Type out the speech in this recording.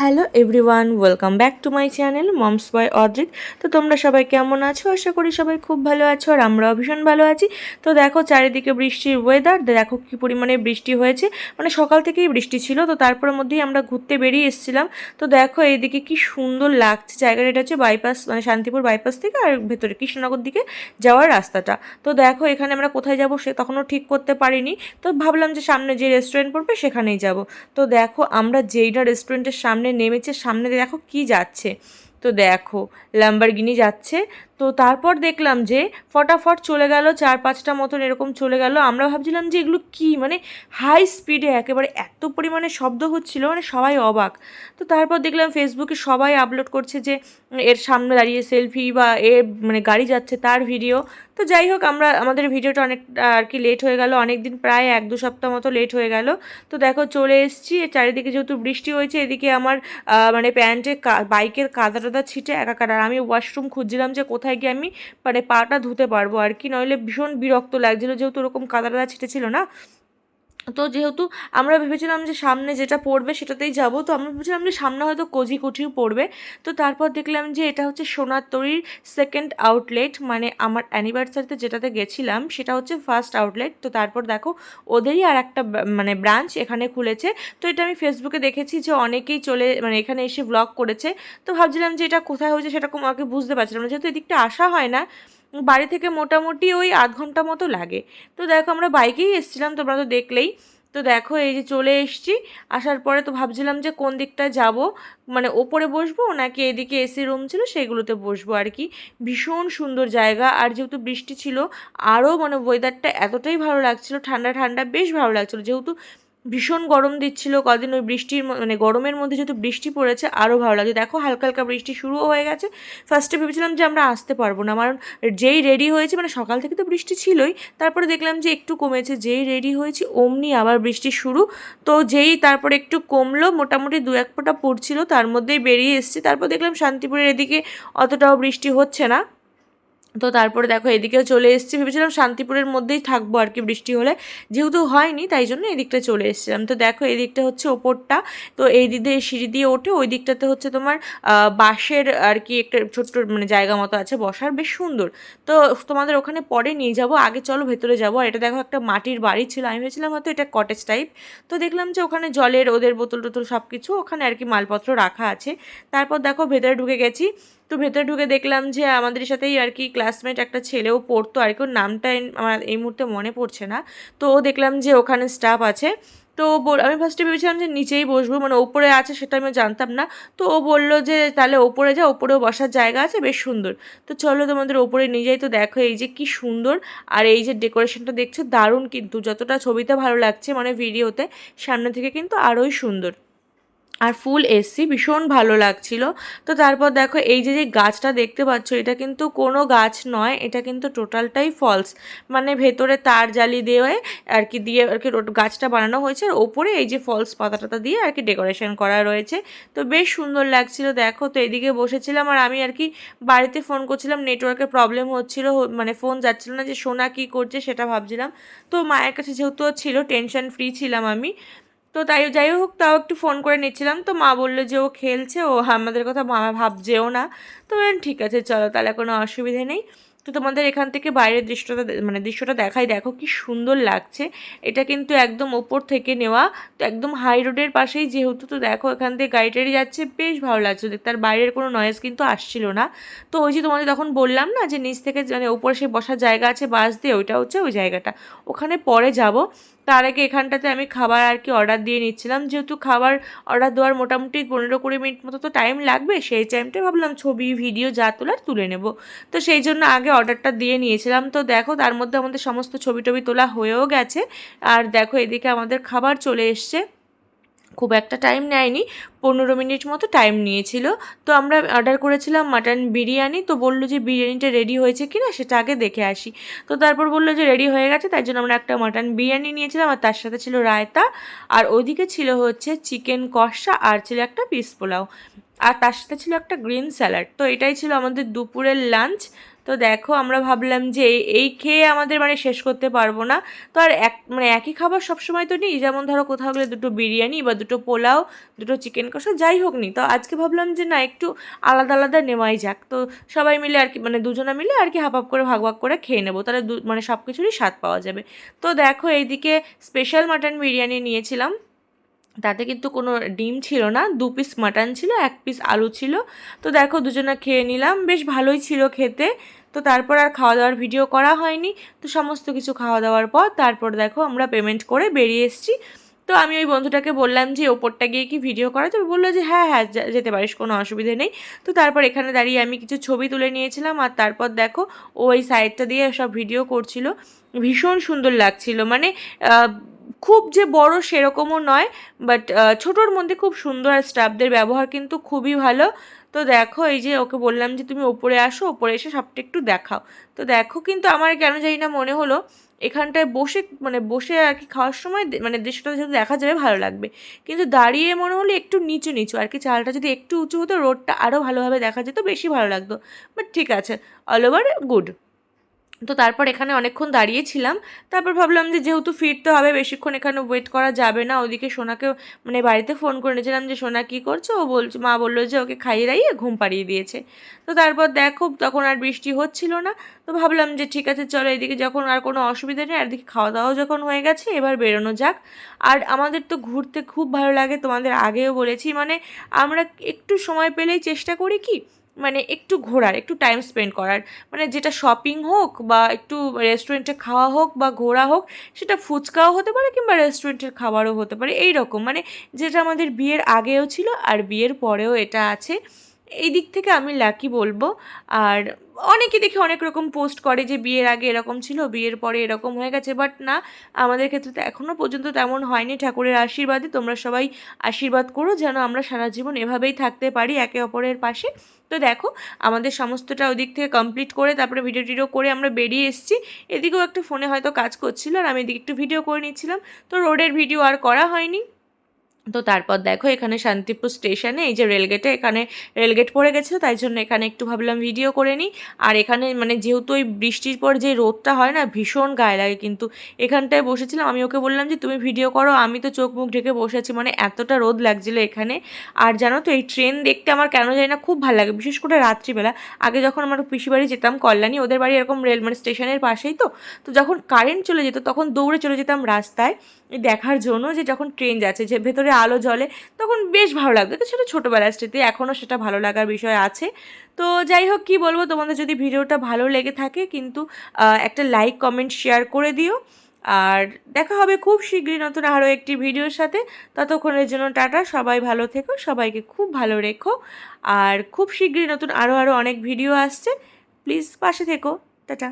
Hello everyone, welcome back to my channel mom's boy Adrik তো তোমরা সবাই কেমন আছো? আশা করি সবাই খুব ভালো আছো আর আমরাও ভীষণ ভালো আছি। তো দেখো চারিদিকে বৃষ্টির ওয়েদার দেখো কী পরিমাণে বৃষ্টি হয়েছে। মানে সকাল থেকেই বৃষ্টি ছিল, তো তারপরের মধ্যেই আমরা ঘুরতে বেরিয়ে এসেছিলাম। তো দেখো এইদিকে কি সুন্দর লাগছে জায়গাটা, এটা হচ্ছে বাইপাস মানে শান্তিপুর বাইপাস থেকে আর ভেতরে কৃষ্ণনগর দিকে যাওয়ার রাস্তাটা। তো দেখো এখানে আমরা কোথায় যাব সে তখনও ঠিক করতে পারিনি। তো ভাবলাম যে সামনে যে রেস্টুরেন্ট পড়বে সেখানেই যাব। তো দেখো আমরা যেইটা রেস্টুরেন্টের সামনে নেমেছে সামনে দেখো কি যাচ্ছে। তো দেখো ল্যাম্বারগিনি যাচ্ছে তো তারপর দেখলাম যে ফটাফট চলে গেল, চার পাঁচটা মতন এরকম চলে গেল। আমরা ভাবছিলাম যে এগুলো কি? মানে হাই স্পিডে একেবারে এত পরিমাণে শব্দ হচ্ছিল মানে সবাই অবাক। তো তারপর দেখলাম ফেসবুকে সবাই আপলোড করছে যে, এর সামনে দাঁড়িয়ে সেলফি বা এ মানে গাড়ি যাচ্ছে তার ভিডিও তো যাই হোক, আমরা, আমাদের ভিডিওটা অনেক, আর কি লেট হয়ে গেল। অনেক দিন প্রায় এক দু সপ্তাহ মতো লেট হয়ে গেল। তো দেখো, চলে এসেছি। চারিদিকে যেহেতু বৃষ্টি হয়েছে, এদিকে আমার মানে প্যান্টে বাইকের কাদা টাদা ছিটে একাকার। আর আমি ওয়াশরুম খুঁজছিলাম যে কোথায় গিয়ে আমি মানে পাটা ধুতে পারব আর কি। নইলে ভীষণ বিরক্ত লাগছিল, যেহেতু ওরকম কাদা টাদা ছিটেছিল না। তো যেহেতু আমরা ভেবেছিলাম যে সামনে যেটা পড়বে সেটাতেই যাব, তো আমরা ভেবেছিলাম যে সামনে হয়তো কোজি কুঠিও পড়বে। তো তারপর দেখলাম যে এটা হচ্ছে সোনার তরীর সেকেন্ড আউটলেট মানে আমার অ্যানিভার্সারিতে যেটাতে গেছিলাম সেটা হচ্ছে ফার্স্ট আউটলেট তো তারপর দেখো ওদেরই আর একটা মানে ব্রাঞ্চ এখানে খুলেছে। তো এটা আমি ফেসবুকে দেখেছি যে অনেকেই চলে মানে এখানে এসে ব্লগ করেছে। তো ভাবছিলাম যে এটা কোথায় হয়েছে সেটা আমাকে বুঝতে পারছিলাম না। যেহেতু এদিকটা আসা হয় না বাড়ি থেকে মোটামুটি ওই আধ ঘণ্টা মতো লাগে। তো দেখো আমরা বাইকেই এসেছিলাম, তোমরা তো দেখলেই। তো দেখো এই যে চলে এসেছি, আসার পরে তো ভাবছিলাম যে কোন দিকটা যাব মানে ওপরে বসবো নাকি এদিকে এসি রুম ছিল সেইগুলোতে বসবো আর কি। ভীষণ সুন্দর জায়গা, আর যেহেতু বৃষ্টি ছিল, আরও মানে ওয়েদারটা এতটাই ভালো লাগছিল, ঠান্ডা ঠান্ডা বেশ ভালো লাগছিল। যেহেতু ভীষণ গরম দিচ্ছিল, কদিন ওই বৃষ্টির মানে গরমের মধ্যে যেহেতু বৃষ্টি পড়েছে আরও ভালো লাগে দেখো হালকা হালকা বৃষ্টি শুরুও হয়ে গেছে। ফার্স্টে ভেবেছিলাম যে আমরা আসতে পারব না, কারণ যেই রেডি হয়েছে মানে সকাল থেকে তো বৃষ্টি ছিলই, তারপরে দেখলাম যে একটু কমেছে। যেই রেডি হয়েছি, অমনি আবার বৃষ্টি শুরু। তো যেই তারপরে একটু কমলো, মোটামুটি দু এক ফোঁটা পড়ছিল, তার মধ্যেই বেরিয়ে এসেছি। তারপর দেখলাম শান্তিপুরের এদিকে অতটাও বৃষ্টি হচ্ছে না। তো তারপরে দেখো এদিকেও চলে এসেছি। ভেবেছিলাম শান্তিপুরের মধ্যেই থাকব আর কি বৃষ্টি হলে। যেহেতু হয়নি, তাই জন্য এদিকটা চলে এসেছিলাম। তো দেখো এদিকটা হচ্ছে ওপরটা। তো এই দিক সিঁড়ি দিয়ে ওঠে ওই দিকটাতে হচ্ছে তোমার বাঁশের আর কি একটা ছোট্ট মানে জায়গা মতো আছে বসার, বেশ সুন্দর। তো তোমাদের ওখানে পরে নিয়ে যাব, আগে চলো ভেতরে যাব। আর এটা দেখো একটা মাটির বাড়ি ছিল, আমি ভেবেছিলাম হয়তো এটা কটেজ টাইপ তো দেখলাম যে ওখানে জলের, ওদের বোতল টোতল সব কিছু ওখানে আর কি মালপত্র রাখা আছে। তারপর দেখো ভেতরে ঢুকে গেছি। তো ভেতরে ঢুকে দেখলাম যে আমাদের সাথেই আর কি ক্লাসমেট একটা ছেলেও পড়তো, আর কি ওর নামটা আমার এই মুহূর্তে মনে পড়ছে না। তো ও দেখলাম যে ওখানে স্টাফ আছে। তো আমি ফার্স্টে ভেবেছিলাম যে নিচেই বসবো মানে ওপরে আছে সেটা আমি জানতাম না। তো ও বলল যে তাহলে ওপরে যা, ওপরেও বসার জায়গা আছে, বেশ সুন্দর। তো চলো তোমাদের ওপরে নিয়ে যাই, তো দেখো এই যে কি সুন্দর। আর এই যে ডেকোরেশনটা দেখছ, দারুণ কিন্তু, যতটা ছবিতে ভালো লাগছে মানে ভিডিওতে সামনে থেকে কিন্তু আরোই সুন্দর। আর ফুল এসি ভীষণ ভালো লাগছিল। তো তারপর দেখো, এই যে যে গাছটা দেখতে পাচ্ছ, এটা কিন্তু কোনো গাছ নয়, এটা কিন্তু টোটালটাই ফলস মানে ভেতরে তার জালি দিয়ে আর কি দিয়ে আর কি গাছটা বানানো হয়েছে, আর ওপরে এই যে ফলস পাতা টাতা দিয়ে আর কি ডেকোরেশন করা রয়েছে। তো বেশ সুন্দর লাগছিল, দেখো, তো এদিকে বসেছিলাম আর আমি আর কি বাড়িতে ফোন করছিলাম নেটওয়ার্কের প্রবলেম হচ্ছিল মানে ফোন যাচ্ছিল না যে সোনা কী করছে সেটা ভাবছিলাম। তো মায়ের কাছে যেহেতু ছিল টেনশন ফ্রি ছিলাম আমি তো তাই, যাই হোক, তাও একটু ফোন করে নিচ্ছিলাম। তো মা বলল যে ও খেলছে, ও আমাদের কথা মামা ভাবছেও না। তো ঠিক আছে, চলো, তাহলে কোনো অসুবিধে নেই। তো তোমাদের এখান থেকে বাইরের দৃশ্যটা মানে দৃশ্যটা দেখাই। দেখো কি সুন্দর লাগছে। এটা কিন্তু একদম ওপর থেকে নেওয়া। তো একদম হাই রোডের পাশেই যেহেতু, তো দেখো এখান থেকে গাড়ি টাড়ি যাচ্ছে। বেশ ভালো লাগছে। দেখতে আর বাইরের কোনো নয়েজ কিন্তু আসছিল না। তো ওই যে তোমাদের তখন বললাম না যে নিচ থেকে মানে ওপরে সে বসার জায়গা আছে বাস দিয়ে, ওইটা হচ্ছে ওই জায়গাটা। ওখানে পরে যাব। তার আগে এখানটাতে আমি খাবার আর কি অর্ডার দিয়ে নিচ্ছিলাম। যেহেতু খাবার অর্ডার দেওয়ার মোটামুটি পনেরো কুড়ি মিনিট মতো তো টাইম লাগবে, সেই টাইমটা ভাবলাম ছবি ভিডিও যা তোলার তুলে নেব। তো সেই জন্য আগে অর্ডারটা দিয়ে নিয়েছিলাম। তো দেখো তার মধ্যে আমাদের সমস্ত ছবি টবি তোলা হয়েও গেছে। আর দেখো এদিকে আমাদের খাবার চলে এসছে। খুব একটা টাইম নেয়নি, পনেরো মিনিট মতো টাইম নিয়েছিল। তো আমরা অর্ডার করেছিলাম মাটন বিরিয়ানি, তো বলল যে বিরিয়ানিটা রেডি হয়েছে কি না সেটা আগে দেখে আসি। তো তারপর বলল যে রেডি হয়ে গেছে, তাই জন্য আমরা একটা মাটন বিরিয়ানি নিয়েছিলাম, আর তার সাথে ছিল রায়তা, আর ওইদিকে ছিল হচ্ছে চিকেন কষা, আর ছিল একটা পিস পোলাও, আর তার সাথে ছিল একটা গ্রিন স্যালাড তো এটাই ছিল আমাদের দুপুরের লাঞ্চ তো দেখো আমরা ভাবলাম যে এই- খেয়ে আমাদের মানে শেষ করতে পারব না। তো আর এক মানে একই খাবার সবসময় তো নেই। যেমন ধরো কোথাও গেলে দুটো বিরিয়ানি বা দুটো পোলাও, দুটো চিকেন কষা, যাই হোক নি। তো আজকে ভাবলাম যে না, একটু আলাদা আলাদা নেওয়াই যাক। তো সবাই মিলে আর কি মানে দুজনা মিলে আর কি হাফ হাফ করে ভাগ ভাগ করে খেয়ে নেব। তাহলে মানে সব কিছুরই স্বাদ পাওয়া যাবে। তো দেখো এইদিকে স্পেশাল মাটন বিরিয়ানি নিয়েছিলাম। তাতে কিন্তু কোনো ডিম ছিল না, দু পিস মাটন ছিল, এক পিস আলু ছিল। তো দেখো দুজনে খেয়ে নিলাম, বেশ ভালোই ছিল খেতে। তো তারপর আর খাওয়া দাওয়ার ভিডিও করা হয়নি। তো সমস্ত কিছু খাওয়া দাওয়ার পর তারপর দেখো আমরা পেমেন্ট করে বেরিয়ে এসেছি। তো আমি ওই বন্ধুটাকে বললাম যে, ওপরটা গিয়ে কি ভিডিও করা? যাবে বলল যে হ্যাঁ হ্যাঁ যেতে পারিস, কোনো অসুবিধে নেই। তো তারপর এখানে দাঁড়িয়ে আমি কিছু ছবি তুলে নিয়েছিলাম আর তারপর দেখো ওই সাইডটা দিয়ে সব ভিডিও করছিল। ভীষণ সুন্দর লাগছিল। মানে খুব যে বড় সেরকমও নয় বাট ছোটোর মধ্যে খুব সুন্দর আর স্টাফদের ব্যবহার কিন্তু খুবই ভালো। তো দেখো, এই যে ওকে বললাম যে, তুমি ওপরে আসো, ওপরে এসে সবটা একটু দেখাও। তো দেখো কিন্তু আমার কেন জানি না মনে হলো, এখানটায় বসে মানে বসে আর কি খাওয়ার সময় মানে দৃশ্যটা যদি দেখা যাবে ভালো লাগবে। কিন্তু দাঁড়িয়ে মনে হলো একটু নিচু নিচু, আর কি চালটা যদি একটু উঁচু হতো, রোডটা আরও ভালোভাবে দেখা যেত, বেশি ভালো লাগতো। বাট ঠিক আছে অল ওভার গুড তো তারপর এখানে অনেকক্ষণ দাঁড়িয়েছিলাম তারপর ভাবলাম যে যেহেতু ফিরতে হবে, বেশিক্ষণ এখানে ওয়েট করা যাবে না। ওদিকে সোনাকে মানে বাড়িতে ফোন করে নিয়েছিলাম যে, সোনা কী করছ? ও বলছে, মা বলল যে, ওকে খাইয়ে দাইয়ে ঘুম পাড়িয়ে দিয়েছে। তো তারপর দেখো, তখন আর বৃষ্টি হচ্ছিল না। তো ভাবলাম যে, ঠিক আছে, চলো এদিকে যখন আর কোনো অসুবিধা নেই, আর এদিকে খাওয়া দাওয়াও যখন হয়ে গেছে, এবার বেরোনো যাক। আর আমাদের তো ঘুরতে খুব ভালো লাগে, তোমাদের আগেও বলেছি। মানে আমরা একটু সময় পেলেই চেষ্টা করি কি মানে একটু ঘোরার, একটু টাইম স্পেন্ড করার। মানে যেটা শপিং হোক বা একটু রেস্টুরেন্টে খাওয়া হোক বা ঘোরা হোক, সেটা ফুচকাও হতে পারে কিংবা রেস্টুরেন্টের খাবারও হতে পারে। এই রকম মানে যেটা আমাদের বিয়ের আগেও ছিল আর বিয়ের পরেও এটা আছে। এই দিক থেকে আমি লাকি বলব। আর অনেকে দেখে অনেক রকম পোস্ট করে যে বিয়ের আগে এরকম ছিল, বিয়ের পরে এরকম হয়ে গেছে বাট না, আমাদের ক্ষেত্রে তো এখনও পর্যন্ত তেমন হয়নি। ঠাকুরের আশীর্বাদে তোমরা সবাই আশীর্বাদ করো যেন আমরা সারা জীবন এভাবেই থাকতে পারি একে অপরের পাশে। তো দেখো, আমাদের সমস্তটা ওদিক থেকে কমপ্লিট করে তারপরে ভিডিও টিডিও করে আমরা বেরিয়ে এসেছি। এদিকেও একটা ফোনে হয়তো কাজ করছিল আর আমি এদিকে একটু ভিডিও করে নিচ্ছিলাম। তো রোডের ভিডিও আর করা হয়নি। তো তারপর দেখো এখানে শান্তিপুর স্টেশনে এই যে রেলগেটে এখানে রেলগেট পড়ে গেছিল তাই জন্য এখানে একটু ভাবলাম ভিডিও করে নিই। আর এখানে মানে যেহেতু ওই বৃষ্টির পর যে রোদটা হয় না, ভীষণ গায়ে লাগে কিন্তু। এখানটায় বসেছিলাম, আমি ওকে বললাম যে, তুমি ভিডিও করো, আমি তো চোখ মুখ ঢেকে বসেছি মানে এতটা রোদ লাগছিল এখানে। আর জানো তো, এই ট্রেন দেখতে আমার কেন জানি না খুব ভালো লাগে, বিশেষ করে রাত্রিবেলা। আগে যখন আমার পিসি বাড়ি যেতাম, কল্যাণী, ওদের বাড়ি এরকম রেল মানে স্টেশনের পাশেই তো। তো যখন কারেন্ট চলে যেত, তখন দৌড়ে চলে যেতাম রাস্তায়। দেখার জন্য যে যখন ট্রেন যাচ্ছে, যে ভেতরে আলো জ্বলে, তখন বেশ ভালো লাগতো। তো সেটা ছোটোবেলার স্মৃতি এখনও সেটা ভালো লাগার বিষয় আছে। তো যাই হোক, কী বলব, তোমাদের যদি ভিডিওটা ভালো লেগে থাকে, কিন্তু একটা লাইক কমেন্ট শেয়ার করে দিও। আর দেখা হবে খুব শীঘ্রই নতুন আরও একটি ভিডিওর সাথে। ততক্ষণের জন্য টাটা, সবাই ভালো থেকো, সবাইকে খুব ভালো রেখো। আর খুব শীঘ্রই নতুন আরও আরও অনেক ভিডিও আসছে। প্লিজ পাশে থেকো। টাটা।